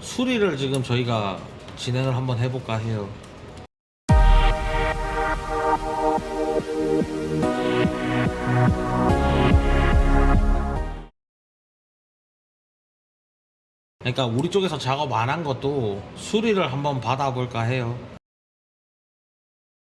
수리를 지금 저희가 진행을 한번 해볼까 해요. 그러니까 우리 쪽에서 작업 안 한 것도 수리를 한번 받아볼까 해요.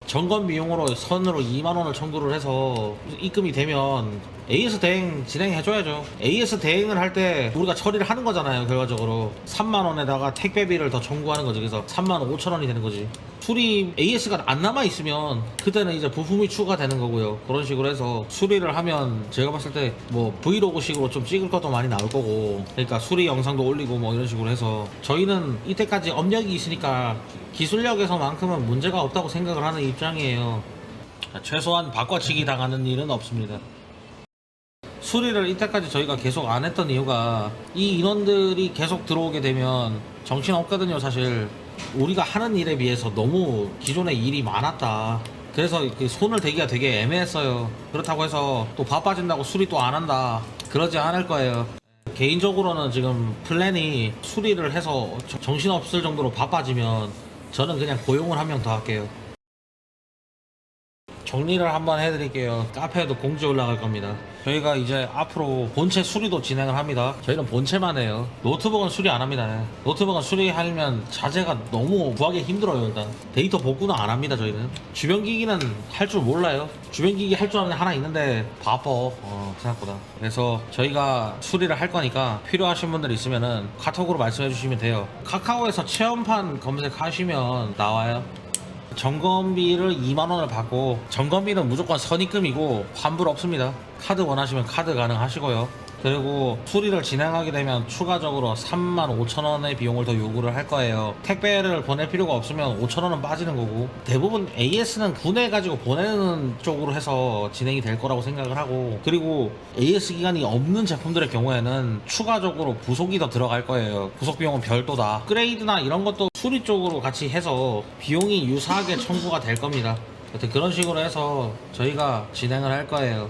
점검 비용으로 선으로 2만 원을 청구를 해서 입금이 되면 AS 대행 진행해줘야죠. AS 대행을 할 때 우리가 처리를 하는 거잖아요. 결과적으로 3만 원에다가 택배비를 더 청구하는 거지. 그래서 3만 5천 원이 되는 거지. 수리 AS가 안 남아 있으면 그때는 이제 부품이 추가되는 거고요. 그런 식으로 해서 수리를 하면 제가 봤을 때 뭐 브이로그식으로 좀 찍을 것도 많이 나올 거고 그러니까 수리 영상도 올리고 뭐 이런 식으로 해서 저희는 이때까지 업력이 있으니까 기술력에서만큼은 문제가 없다고 생각을 하는 입장이에요. 최소한 바꿔치기 당하는 일은 없습니다. 수리를 이때까지 저희가 계속 안 했던 이유가 이 인원들이 계속 들어오게 되면 정신 없거든요 사실. 우리가 하는 일에 비해서 너무 기존에 일이 많았다. 그래서 그 손을 대기가 되게 애매했어요. 그렇다고 해서 또 바빠진다고 수리 또 안 한다. 그러지 않을 거예요. 개인적으로는 지금 플랜이 수리를 해서 저- 정신없을 정도로 바빠지면 저는 그냥 고용을 한 명 더 할게요 정리를 한번 해드릴게요. 카페에도 공지 올라갈 겁니다. 저희가 이제 앞으로 본체 수리도 진행을 합니다. 저희는 본체만 해요. 노트북은 수리 안 합니다. 노트북은 수리하려면 자재가 너무 구하기 힘들어요, 일단. 데이터 복구는 안 합니다, 저희는. 주변 기기는 할 줄 몰라요. 주변 기기 할 줄 아는 애 하나 있는데 바빠, 어, 생각보다. 그래서 저희가 수리를 할 거니까 필요하신 분들 있으면은 카톡으로 말씀해 주시면 돼요. 카카오에서 체험판 검색하시면 나와요. 점검비를 2만 원을 받고 점검비는 무조건 선입금이고 환불 없습니다. 카드 원하시면 카드 가능하시고요. 그리고 수리를 진행하게 되면 추가적으로 3만 5천 원의 비용을 더 요구를 할 거예요. 택배를 보낼 필요가 없으면 5천 원은 빠지는 거고 대부분 AS는 분해가지고 보내는 쪽으로 해서 진행이 될 거라고 생각을 하고 그리고 AS 기간이 없는 제품들의 경우에는 추가적으로 부속이 더 들어갈 거예요. 부속 비용은 별도다. 그레이드나 이런 것도 수리 쪽으로 같이 해서 비용이 유사하게 청구가 될 겁니다. 그런 식으로 해서 저희가 진행을 할 거예요.